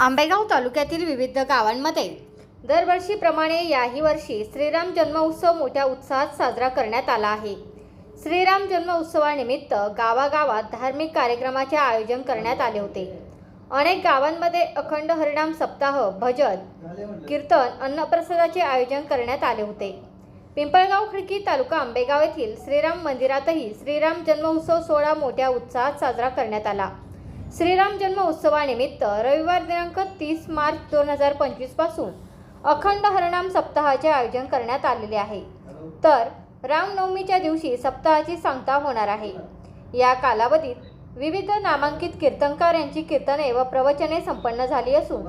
आंबेगाव तालुक्यातील विविध गावांमध्ये. दरवर्षीप्रमाणे याही वर्षी श्रीराम जन्मोत्सव मोठ्या उत्साहात साजरा करण्यात आला आहे. श्रीराम जन्मोत्सवानिमित्त गावागावात धार्मिक कार्यक्रमाचे आयोजन करण्यात आले होते. अनेक गावांमध्ये अखंड हरिणाम सप्ताह भजन कीर्तन अन्नप्रसादाचे आयोजन करण्यात आले होते. पिंपळगाव खडकी तालुका आंबेगाव येथील श्रीराम मंदिरातही श्रीराम जन्मोत्सव सोहळा मोठ्या उत्साहात साजरा करण्यात आला. श्रीराम जन्म उत्सवानिमित्त रविवार दिनांक तीस मार्च दोन हजार पंचवीसपासून अखंड हरणाम सप्ताहाचे आयोजन करण्यात आलेले आहे. तर रामनवमीच्या दिवशी सप्ताहाची सांगता होणार आहे. या कालावधीत विविध नामांकित कीर्तनकार यांची कीर्तने व प्रवचने संपन्न झाली असून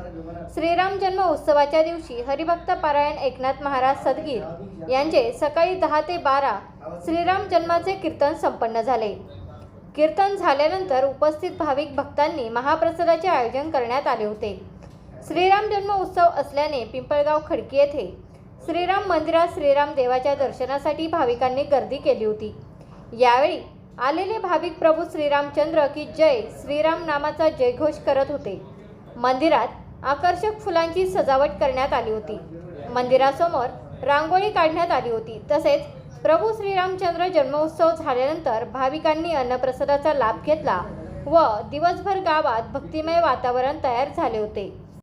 श्रीराम जन्म उत्सवाच्या दिवशी हरिभक्त पारायण एकनाथ महाराज सदगीर यांचे सकाळी दहा ते बारा श्रीराम जन्माचे कीर्तन संपन्न झाले. कीर्तन झाल्यानंतर उपस्थित भाविक भक्तांनी महाप्रसादाचे आयोजन करण्यात आले होते. श्रीराम जन्म उत्सव असल्याने पिंपळगाव खडकी येथे श्रीराम मंदिरात श्रीराम देवाच्या दर्शनासाठी भाविकांनी गर्दी केली होती. यावेळी आलेले भाविक प्रभू श्रीरामचंद्र की जय श्रीराम नामाचा जयघोष करत होते. मंदिरात आकर्षक फुलांची सजावट करण्यात आली होती. मंदिरासमोर रांगोळी काढण्यात आली होती. तसेच प्रभू श्रीरामचंद्र जन्मोत्सव झाल्यानंतर भाविकांनी अन्नप्रसादाचा लाभ घेतला व दिवसभर गावात भक्तिमय वातावरण तयार झाले होते.